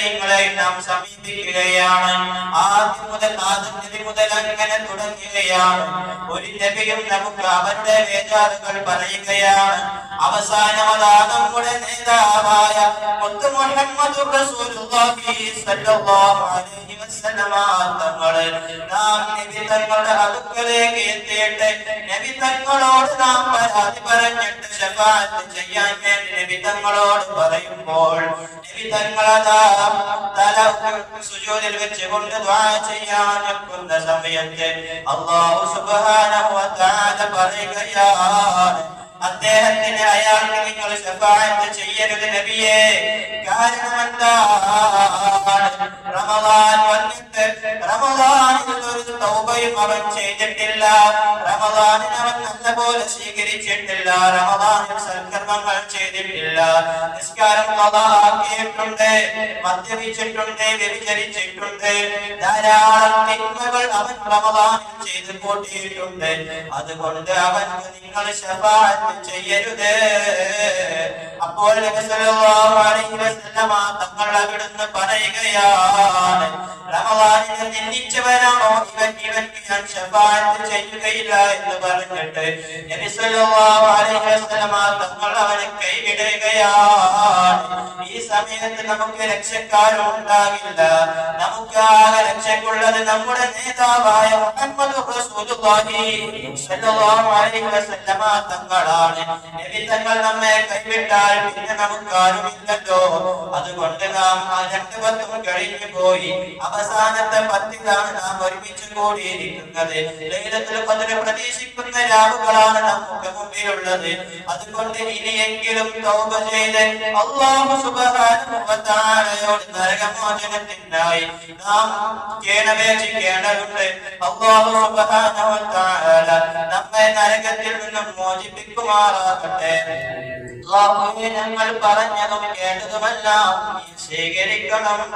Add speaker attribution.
Speaker 1: വരുമ്പോൾ നാം സമീപിക്കുകയാണ്. ആദ്യം മുതൽ ആദ്യം നബി മുതൽ അങ്ങനെ തുടങ്ങുകയാണ്. ഒരു നബിയും നമുക്ക് അവന്റെ വേദാറുകൾ പറയുകയാണ്. അവസാനം അതാ നമ്മുടെ നേതാവായ മുത്ത് മുഹമ്മദ് റസൂലുള്ളാഹി അലൈഹി വസല്ലമ തങ്ങളെ നാം നബി തങ്ങളുടെ അടുക്കലേക്ക് എത്തിയിട്ട് നബി തങ്ങളോട് നാം പരാതി പറഞ്ഞിട്ട് ശഫാഅത്ത് ചെയ്യാൻ വേണ്ടി നബി തങ്ങളോട് പറയുമ്പോൾ നബി തങ്ങളതാ തല സുജൂദിൽ വെച്ചുകൊണ്ട് ദുആ ചെയ്യാൻ നിൽക്കുന്ന സമയത്ത് അല്ലാഹു സുബ്ഹാനഹു വ തആല പറയുകയാണ് അദ്ദേഹത്തിന് അയാൾക്ക് നിങ്ങൾ ശഫാഅത്ത് ചെയ്യരുത് നബിയെ. കാരണം എന്താണ് റമദാൻ വന്നിട്ട് ഒരു തൗബയും അവൻ ചെയ്തിട്ടില്ല. റമദാനിന് അവൻ നല്ലപോലെ സ്വീകരിച്ചിട്ടില്ല. റമദാനിൽ സൽക്കർമ്മങ്ങൾ ചെയ്തിട്ടില്ല. നിസ്കാരം ഖളാക്കിയിട്ടുണ്ട് മദ്യപിച്ചിട്ടുണ്ട് വ്യഭിചരിച്ചിട്ടുണ്ട്. ധാരാളം തിന്മകൾ അവൻ റമദാനിൽ ചെയ്ത് കൂട്ടിയിട്ടുണ്ട്. അതുകൊണ്ട് അവൻ നിങ്ങൾ ശഫാഅത്ത് ചെയ്യരുത്. അപ്പോൾ അലൈഹി വസല്ലമ തങ്ങൾ അവിടുന്ന് പറയുകയാണ് റമദാനിനെ നിന്ദിച്ചവനാണോ ഇവൻ? ഇവൻക്ക് ഞാൻ ശഫാഅത്ത് ചെയ്യുകയില്ല എന്ന് പറഞ്ഞിട്ട് തങ്ങൾ അവനെ കൈവിടുകയാണ് സമയത്ത് നമുക്ക് രക്ഷക്കാരും ഉണ്ടാകില്ല നമുക്ക് ആകെ രക്ഷക്കുള്ളത് നമ്മുടെ നേതാവായ മുഹമ്മദ് തങ്ങളാണ്. തങ്ങൾ നമ്മെ കൈവിട്ടാൽ പിന്നെ നമുക്ക് ആരുമില്ലല്ലോ അതുകൊണ്ട് നാം ആ രണ്ട് പത്തും കഴിഞ്ഞു പോയി. അവസാനത്തെ പത്തിലാണ് നാം ഒരുമിച്ച് കൂടിയിരിക്കുന്നത്. ലൈലത്തിൽ ഖദ്ർ പ്രതീക്ഷിക്കുന്ന രാവുകളാണ് നമുക്ക് മുമ്പിലുള്ളത്. അതുകൊണ്ട് ഇനിയെങ്കിലും തൗബ ചെയ്ത് അല്ലാഹു സുബ്ഹാനഹു തആലയോട് നരകമോചനത്തിനായി നാം കേണപേക്ഷിക്കേണ്ടതുണ്ട് സുബ്ഹാനഹു വ നമ്മെ നരകത്തിൽ നിന്നും മോചിപ്പിക്കുമാറാകട്ടെ. ഞങ്ങൾ പറഞ്ഞതും കേട്ടതുമെല്ലാം സ്വീകരിക്കണം